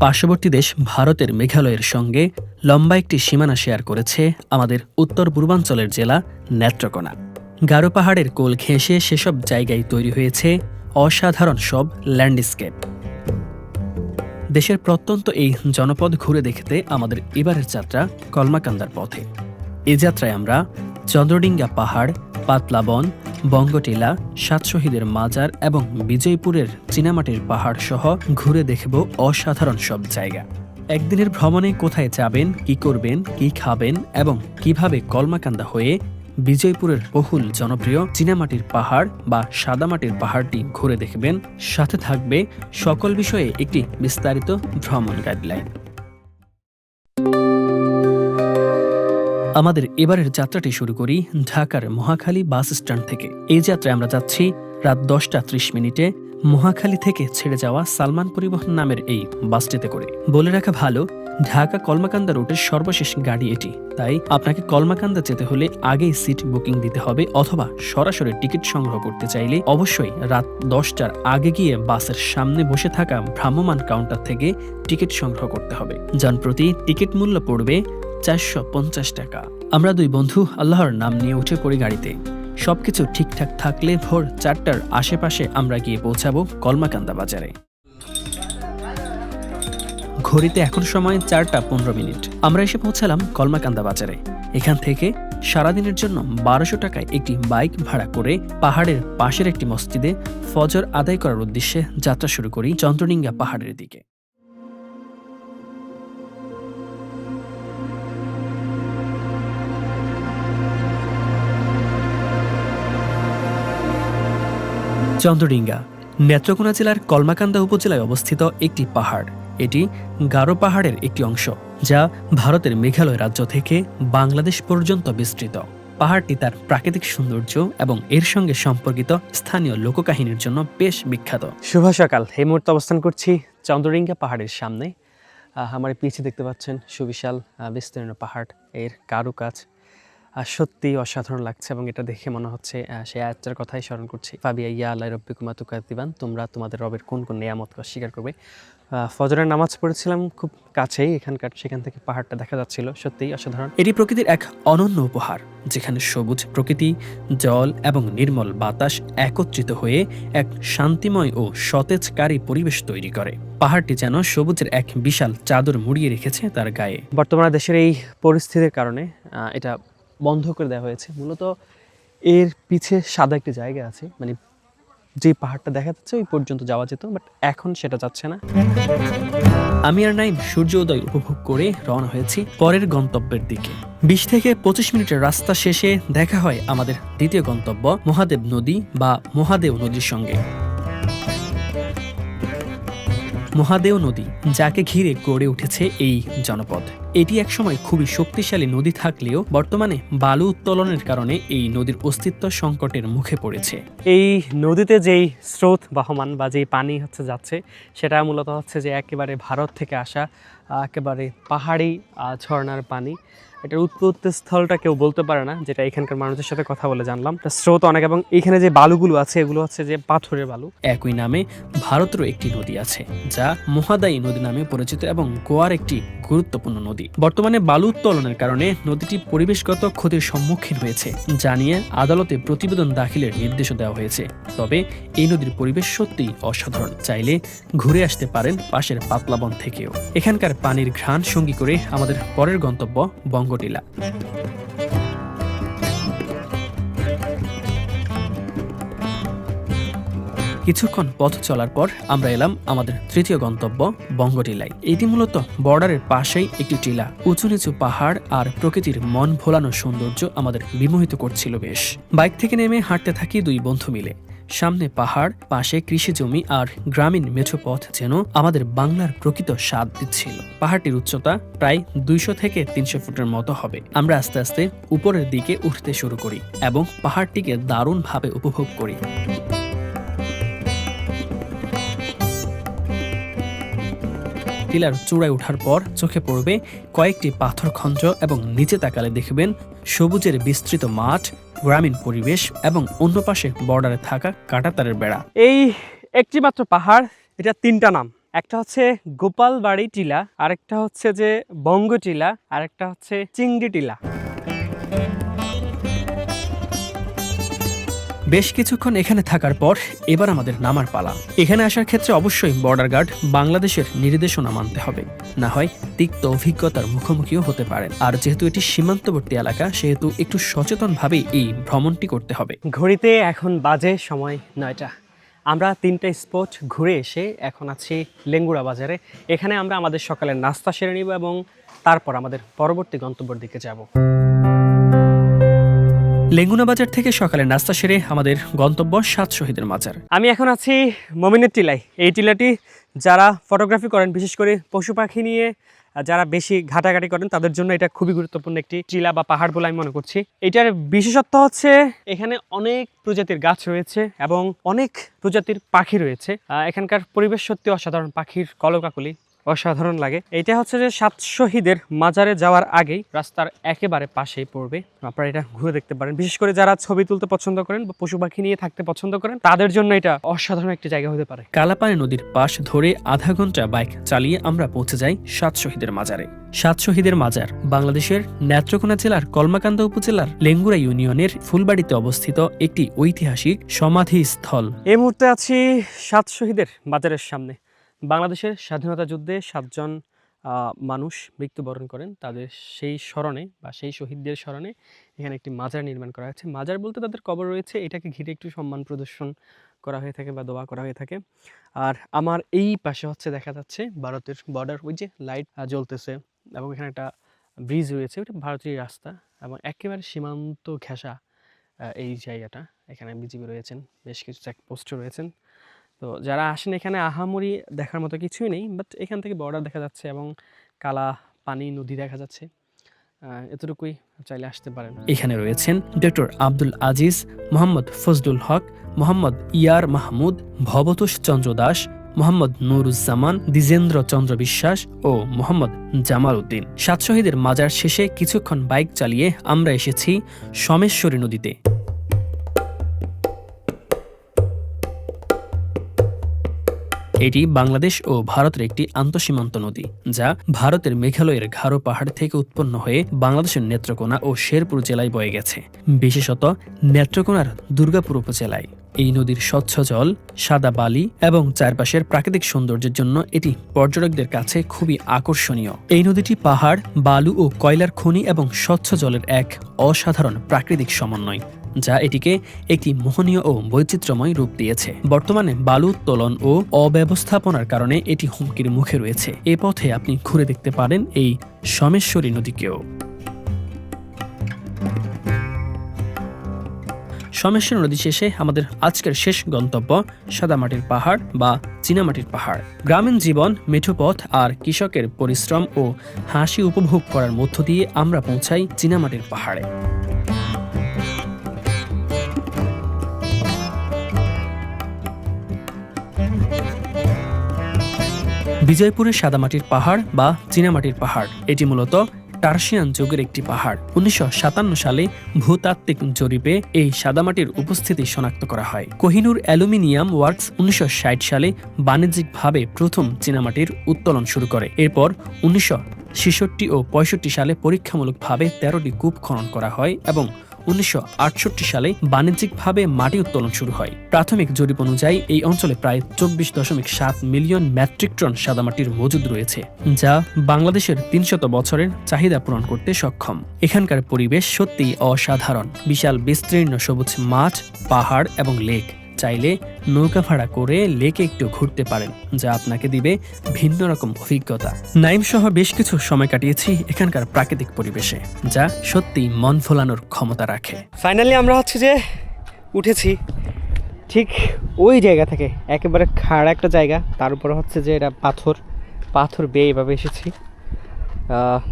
পার্শ্ববর্তী দেশ ভারতের মেঘালয়ের সঙ্গে লম্বা একটি সীমানা শেয়ার করেছে আমাদের উত্তর পূর্বাঞ্চলের জেলা নেত্রকোনা। গারো পাহাড়ের কোল ঘেঁষে সেসব জায়গায় তৈরি হয়েছে অসাধারণ সব ল্যান্ডস্কেপ। দেশের প্রত্যন্ত এই জনপদ ঘুরে দেখতে আমাদের এবারের যাত্রা কলমাকান্দার পথে। এ যাত্রায় আমরা চন্দ্রডিঙ্গা পাহাড় পাতলাবন বঙ্গটিলা সাত শহীদের মাজার এবং বিজয়পুরের চীনামাটির পাহাড় সহ ঘুরে দেখব অসাধারণ সব জায়গা। একদিনের ভ্রমণে কোথায় যাবেন, কি করবেন, কি খাবেন এবং কীভাবে কলমাকান্দা হয়ে বিজয়পুরের বহুল জনপ্রিয় চীনামাটির পাহাড় বা সাদামাটির পাহাড়টি ঘুরে দেখবেন, সাথে থাকবে সকল বিষয়ে একটি বিস্তারিত ভ্রমণ গাইডলাইন আমাদের এবারের যাত্রাটি শুরু করি ঢাকার মহাখালী বাস স্ট্যান্ড থেকে। এই যাত্রায় আমরা যাচ্ছি রাত দশটা ত্রিশ মিনিটে মহাখালী থেকে ছেড়ে যাওয়া সালমান পরিবহন নামের এই বাসটিতে করে। বলে রাখা ভালো, ঢাকা কলমাকান্দা রুটের সর্বশেষ গাড়ি এটি। তাই আপনাকে কলমাকান্দা যেতে হলে আগেই সিট বুকিং দিতে হবে অথবা সরাসরি টিকিট সংগ্রহ করতে চাইলে অবশ্যই রাত দশটার আগে গিয়ে বাসের সামনে বসে থাকা ভ্রাম্যমাণ কাউন্টার থেকে টিকিট সংগ্রহ করতে হবে। যান প্রতি টিকিট মূল্য পড়বে চারশো পঞ্চাশ টাকা। আমরা দুই বন্ধু আল্লাহর নাম নিয়ে উঠে পড়ি গাড়িতে। সবকিছু ঠিকঠাক থাকলে ভোর চারটার আশেপাশে আমরা গিয়ে পৌঁছাবো কলমাকান্দা বাজারে। ঘড়িতে এখন সময় চারটা পনেরো মিনিট। আমরা এসে পৌঁছালাম কলমাকান্দা বাজারে। এখান থেকে সারাদিনের জন্য বারোশো টাকায় একটি বাইক ভাড়া করে পাহাড়ের পাশের একটি মসজিদে ফজর আদায় করার উদ্দেশ্যে যাত্রা শুরু করি চন্দ্রনিঙ্গা পাহাড়ের দিকে। চন্দ্রডিঙ্গা, নেত্রকোনা জেলার কলমাকান্দা উপজেলায় অবস্থিত একটি পাহাড়। এটি গারো পাহাড়ের একটি অংশ, যা ভারতের মেঘালয় রাজ্য থেকে বাংলাদেশ পর্যন্ত বিস্তৃত। পাহাড়টি তার প্রাকৃতিক সৌন্দর্য এবং এর সঙ্গে সম্পর্কিত স্থানীয় লোককাহিনীর জন্য বেশ বিখ্যাত। শুভ সকাল। এই মুহূর্তে অবস্থান করছি চন্দ্রডিঙ্গা পাহাড়ের সামনে। আমার পিছিয়ে দেখতে পাচ্ছেন সুবিশাল বিস্তীর্ণ পাহাড়। এর কারুকাজ আর সত্যি অসাধারণ লাগছে এবং এটা দেখে মনে হচ্ছে সে আয়াতটার কথাই স্মরণ করছি। ফাবিয়া ইয়া আল্লাহ রব্বি কুমা তুকাদিবান তোমরা তোমাদের রবের কোন কোন নিয়ামত স্বীকার করবে? ফজরের নামাজ পড়েছিলাম খুব কাছেই এখানকার সেখান থেকে পাহাড়টা দেখা যাচ্ছিল সত্যিই অসাধারণ। এটি প্রকৃতির এক অনন্য উপহার যেখানে সবুজ প্রকৃতি জল এবং নির্মল বাতাস একত্রিত হয়ে এক শান্তিময় ও সতেজকারী পরিবেশ তৈরি করে। পাহাড়টি যেন সবুজের এক বিশাল চাদর মুড়িয়ে রেখেছে তার গায়ে। বর্তমানে দেশের এই পরিস্থিতির কারণে এটা বন্ধ করে দেওয়া হয়েছে। মূলত এর পিছে সাদা একটি জায়গা আছে। মানে যে পাহাড়টা দেখা যাচ্ছে ওই পর্যন্ত যাওয়া যেত, বাট এখন সেটা যাচ্ছে না। আমি আর নাইম সূর্য উদয় উপভোগ করে রওনা হয়েছি পরের গন্তব্যের দিকে। বিশ থেকে পঁচিশ মিনিটের রাস্তা শেষে দেখা হয় আমাদের দ্বিতীয় গন্তব্য মহাদেব নদী বা মহাদেব নদীর সঙ্গে। মহাদেও নদী, যাকে ঘিরে গড়ে উঠেছে এই জনপদ। এটি একসময় খুবই শক্তিশালী নদী থাকলেও বর্তমানে বালু উত্তোলনের কারণে এই নদীর অস্তিত্ব সংকটের মুখে পড়েছে। এই নদীতে যেই স্রোত বহমান বা যেই পানি হচ্ছে যাচ্ছে, সেটা মূলত হচ্ছে যে একেবারে ভারত থেকে আসা একেবারে পাহাড়ি ঝর্ণার পানি। এটার উৎপত্তি স্থলটা কেউ বলতে পারে না, যেটা এখানকার মানুষের সাথে কথা বলে জানলাম। তার স্রোত অনেক, এবং এখানে যে বালুগুলো আছে, এগুলো হচ্ছে যে পাথরের বালু। একই নামে ভারতেরও একটি নদী আছে, যা মহাদায়ী নদী নামে পরিচিত এবং গোয়ার একটি গুরুত্বপূর্ণ নদী। বর্তমানে বালু উত্তোলনের কারণে নদীটি পরিবেশগত ক্ষতির সম্মুখীন হয়েছে, যা নিয়ে আদালতে প্রতিবেদন দাখিলের নির্দেশও দেওয়া হয়েছে। তবে এই নদীর পরিবেশ সত্যিই অসাধারণ, চাইলে ঘুরে আসতে পারেন পাশের পাতলাবন থেকেও। এখানকার পানির ঘ্রাণ সঙ্গী করে আমাদের পরের গন্তব্য বঙ্গটিলা কিছুক্ষণ পথ চলার পর আমরা এলাম আমাদের তৃতীয় গন্তব্য, বঙ্গটিলায়। এটি মূলত বর্ডারের পাশেই একটি টিলা। উঁচু নিচু পাহাড় আর প্রকৃতির মন ভোলানো সৌন্দর্য আমাদের বিমোহিত করছিল বেশ। বাইক থেকে নেমে হাঁটতে থাকি দুই বন্ধু মিলে। সামনে পাহাড়, পাশে কৃষি জমি আর গ্রামীণ মেঠো পথ যেন আমাদের বাংলার প্রকৃত স্বাদ দিচ্ছিল। পাহাড়টির উচ্চতা প্রায় দুইশো থেকে তিনশো ফুটের মতো হবে। আমরা আস্তে আস্তে উপরের দিকে উঠতে শুরু করি এবং পাহাড়টিকে দারুণভাবে উপভোগ করি। টিলার চূড়ায় ওঠার পর চোখে পড়বে কয়েকটি পাথর খঞ্জ এবং নিচে তাকালে দেখবেন সবুজের বিস্তৃত মাঠ, গ্রামীণ পরিবেশ এবং অন্য পাশে বর্ডারে থাকা কাঁটাতারের বেড়া। এই একটি মাত্র পাহাড়, এটা তিনটা নাম। একটা হচ্ছে গোপালবাড়ি টিলা, আরেকটা হচ্ছে যে বঙ্গ টিলা, আরেকটা হচ্ছে চিংড়ি টিলা। বেশ কিছুক্ষণ এখানে থাকার পর এবার আমাদের নামার পালা। এখানে আসার ক্ষেত্রে অবশ্যই বর্ডার গার্ড বাংলাদেশের নির্দেশনা মানতে হবে। না হয় তিক্ত অভিজ্ঞতার মুখোমুখিও হতে পারেন আর যেহেতু এটি সীমান্তবর্তী এলাকা, সেহেতু একটু সচেতনভাবেই এই ভ্রমণটি করতে হবে। ঘড়িতে এখন বাজে সময় নয়টা। আমরা তিনটা স্পট ঘুরে এসে এখন আছি লেঙ্গুড়া বাজারে। এখানে আমরা আমাদের সকালের নাস্তা সেরে নিব এবং তারপর আমাদের পরবর্তী গন্তব্যের দিকে যাব। লেঙ্গুনা বাজার থেকে সকালে নাস্তা সেরে আমাদের গন্তব্য সাত শহীদের মাজার। আমি এখন আছি মমিনের টিলায়। এই টিলাটি যারা ফটোগ্রাফি করেন, বিশেষ করে পশু পাখি নিয়ে যারা বেশি ঘাটাঘাটি করেন, তাদের জন্য এটা খুবই গুরুত্বপূর্ণ একটি টিলা বা পাহাড় বলে আমি মনে করছি। এটার বিশেষত্ব হচ্ছে, এখানে অনেক প্রজাতির গাছ রয়েছে এবং অনেক প্রজাতির পাখি রয়েছে। এখানকার পরিবেশ সত্যি অসাধারণ। পাখির কলকাকলি অসাধারণ লাগে। এটা হচ্ছে যে সাত শহীদের মাজারে যাওয়ার আগেই রাস্তার একেবারে পাশেই পড়বে। আপনারা এটা ঘুরে দেখতে পারেন। বিশেষ করে যারা ছবি তুলতে পছন্দ করেন বা পশু পাখি নিয়ে থাকতে পছন্দ করেন তাদের জন্য এটা অসাধারণ একটি জায়গা হতে পারে। কালাপানি নদীর পাশ ধরে আধা ঘণ্টা বাইক চালিয়ে আমরা পৌঁছে যাই সাত শহীদের মাজারে। সাত শহীদের মাজার বাংলাদেশের নেত্রকোনা জেলার কলমাকান্দা উপজেলার লেঙ্গুরা ইউনিয়নের ফুলবাড়িতে অবস্থিত একটি ঐতিহাসিক সমাধি স্থল এই মুহূর্তে আছি সাত শহীদের বাজারের সামনে। বাংলাদেশের স্বাধীনতা যুদ্ধে সাতজন মানুষ মৃত্যুবরণ করেন। তাদের সেই স্মরণে বা সেই শহীদদের স্মরণে এখানে একটি মাজার নির্মাণ করা হয়েছে। মাজার বলতে তাদের কবর রয়েছে। এটাকে ঘিরে একটু সম্মান প্রদর্শন করা হয়ে থাকে বা দোয়া করা হয়ে থাকে। আর আমার এই পাশে হচ্ছে দেখা যাচ্ছে ভারতের বর্ডার ওই যে লাইট জ্বলতেছে এবং এখানে একটা ব্রিজ রয়েছে। ওটা ভারতীয় রাস্তা এবং একেবারে সীমান্ত ঘেঁষা এই জায়গাটা। এখানে বিজিবি রয়েছেন, বেশ কিছু চেকপোস্টও রয়েছেন। তো যারা আসেন এখানে আহামরি দেখার মতো কিছুই নেই বাট এখান থেকে বর্ডার দেখা যাচ্ছে এবং কালা পানি নদী দেখা যাচ্ছে। এতটুকুই চাইলে আসতে পারেন। এখানে রয়েছেন ডক্টর আব্দুল আজিজ, মোহাম্মদ ফজলুল হক, মোহাম্মদ ইয়ার মাহমুদ, ভবতোষ চন্দ্র দাস, মোহাম্মদ নুরুজ্জামান, দ্বিজেন্দ্র চন্দ্র বিশ্বাস ও মোহাম্মদ জামাল উদ্দিন। সাত শহীদের মাজার শেষে কিছুক্ষণ বাইক চালিয়ে আমরা এসেছি সমেশ্বরী নদীতে। এটি বাংলাদেশ ও ভারতের একটি আন্তঃসীমান্ত নদী, যা ভারতের মেঘালয়ের ঘাড়ো পাহাড় থেকে উৎপন্ন হয়ে বাংলাদেশের নেত্রকোনা ও শেরপুর জেলায় বয়ে গেছে, বিশেষত নেত্রকোনার দুর্গাপুর উপজেলায়। এই নদীর স্বচ্ছ জল, সাদা বালি এবং চারপাশের প্রাকৃতিক সৌন্দর্যের জন্য এটি পর্যটকদের কাছে খুবই আকর্ষণীয়। এই নদীটি পাহাড়, বালু ও কয়লার খনি এবং স্বচ্ছ জলের এক অসাধারণ প্রাকৃতিক সমন্বয়। যা এটিকে একটি মোহনীয় ও বৈচিত্র্যময় রূপ দিয়েছে। বর্তমানে বালু উত্তোলন ও অব্যবস্থাপনার কারণে এটি হুমকির মুখে রয়েছে। এ পথে আপনি ঘুরে দেখতে পারেন এই সমেশ্বরী নদীকেও। সমেশ্বর নদী শেষে আমাদের আজকের শেষ গন্তব্য সাদামাটির পাহাড় বা চীনামাটির পাহাড়। গ্রামীণ জীবন, মেঠোপথ আর কৃষকের পরিশ্রম ও হাসি উপভোগ করার মধ্য দিয়ে আমরা পৌঁছাই চীনামাটির পাহাড়ে। বিজয়পুরের সাদামাটির পাহাড় বা চীনামাটির পাহাড়। এটি মূলত টার্সিয়ান যুগের একটি পাহাড়। উনিশশো সাতান্ন সালে ভূতাত্ত্বিক জরিপে এই সাদামাটির উপস্থিতি শনাক্ত করা হয়। কোহিনুর অ্যালুমিনিয়াম ওয়ার্কস উনিশশো ষাট সালে বাণিজ্যিকভাবে প্রথম চীনামাটির উত্তোলন শুরু করে। এরপর উনিশশো ছেষট্টি ও পঁয়ষট্টি সালে পরীক্ষামূলকভাবে তেরোটি কূপ খনন করা হয় এবং উনিশশো আটষট্টি সালে বাণিজ্যিকভাবে মাটি উত্তোলন শুরু হয়। প্রাথমিক জরিপ অনুযায়ী এই অঞ্চলে প্রায় চব্বিশ দশমিক সাত মিলিয়ন মেট্রিক টন সাদামাটির মজুদ রয়েছে, যা বাংলাদেশের তিনশত বছরের চাহিদা পূরণ করতে সক্ষম। এখানকার পরিবেশ সত্যিই অসাধারণ। বিশাল বিস্তীর্ণ সবুজ মাঠ, পাহাড় এবং লেক। চাইলে নৌকা ভাড়া করে লেকে একটু ঘুরতে পারেন, যা আপনাকে দিবে ভিন্ন রকম অভিজ্ঞতা। নাইম সহ বেশ কিছু সময় কাটিয়েছি এখানকার প্রাকৃতিক পরিবেশে, যা সত্যি মন ফোলানোর ক্ষমতা রাখে। ফাইনালি আমরা হচ্ছে যে উঠেছি ঠিক ওই জায়গা থেকে, একেবারে খাড়া একটা জায়গা। তার উপরে হচ্ছে যে এটা পাথর পাথর বেয়ে এভাবে এসেছি।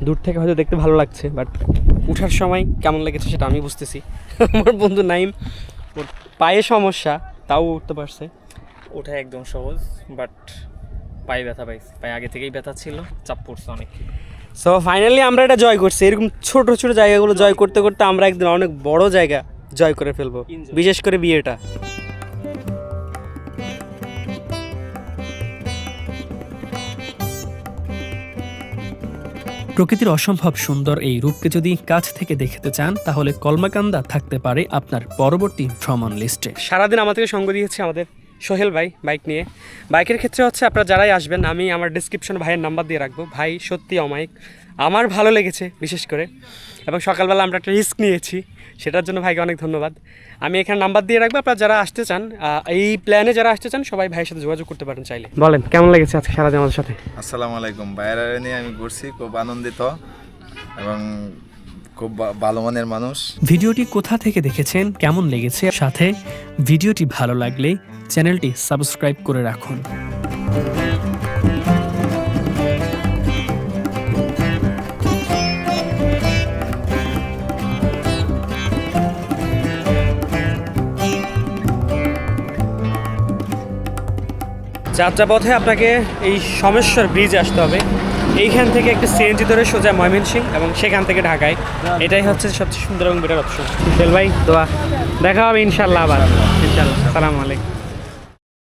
দূর থেকে হয়তো দেখতে ভালো লাগছে বাট উঠার সময় কেমন লেগেছে সেটা আমি বুঝতেছি। আমার বন্ধু নাইম, ওর পায়ে সমস্যা। তাও উঠতে পারছে। ওঠা একদম সহজ বাট পায়ে ব্যথা পাইছে। পায়ে আগে থেকেই ব্যথা ছিল চাপ পড়ছে অনেক। সো ফাইনালি আমরা এটা জয় করছি। এরকম ছোট ছোট জায়গাগুলো জয় করতে করতে আমরা একদিন অনেক বড় জায়গা জয় করে ফেলব। বিশেষ করে বিয়েটা। প্রকৃতির অসম্ভব সুন্দর এই রূপকে যদি কাছ থেকে দেখতে চান, তাহলে কলমাকান্দা থাকতে পারে আপনার পরবর্তী ভ্রমণ লিস্টে। সারাদিন আমাদেরকে সঙ্গ দিয়েছে আমাদের সোহেল ভাই বাইক নিয়ে। বাইকের ক্ষেত্রে হচ্ছে আপনারা যারাই আসবেন, আমি আমার ডিসক্রিপশনে ভাইয়ের নাম্বার দিয়ে রাখব। ভাই, সত্যি অমায়িক। আমার ভালো লেগেছে, বিশেষ করে। এবং সকালবেলা আমরা একটা রিস্ক নিয়েছি, সেটার জন্য ভাইকে অনেক ধন্যবাদ। আমি এখানে নাম্বার দিয়ে রাখব, আপনারা যারা আসতে চান এই প্ল্যানে যারা আসতে চান, সবাই ভাইয়ের সাথে যোগাযোগ করতে পারেন চাইলে। বলেন, কেমন লেগেছে আজকে সারাদিন আমাদের সাথে? আসসালামু আলাইকুম। বাইরে নিয়ে আমি ঘুরছি, খুব আনন্দিত। এবং খুব ভালো মনের মানুষ। ভিডিওটি কোথা থেকে দেখেছেন কেমন লেগেছে সাথে ভিডিওটি ভালো লাগলে চ্যানেলটি সাবস্ক্রাইব করে রাখুন। যাত্রাপথে আপনাকে এই সমেশ্বর ব্রিজে আসতে হবে। এইখান থেকে একটা সিএনজি ধরে সোজা ময়মনসিং এবং সেখান থেকে ঢাকায়। এটাই হচ্ছে সবচেয়ে সুন্দর এবং বেটার অপশন ভাই, দোয়া। দেখা হবে ইনশাল্লাহ আবার। ইনশাল্লাহ। সালাম আলাইকুম।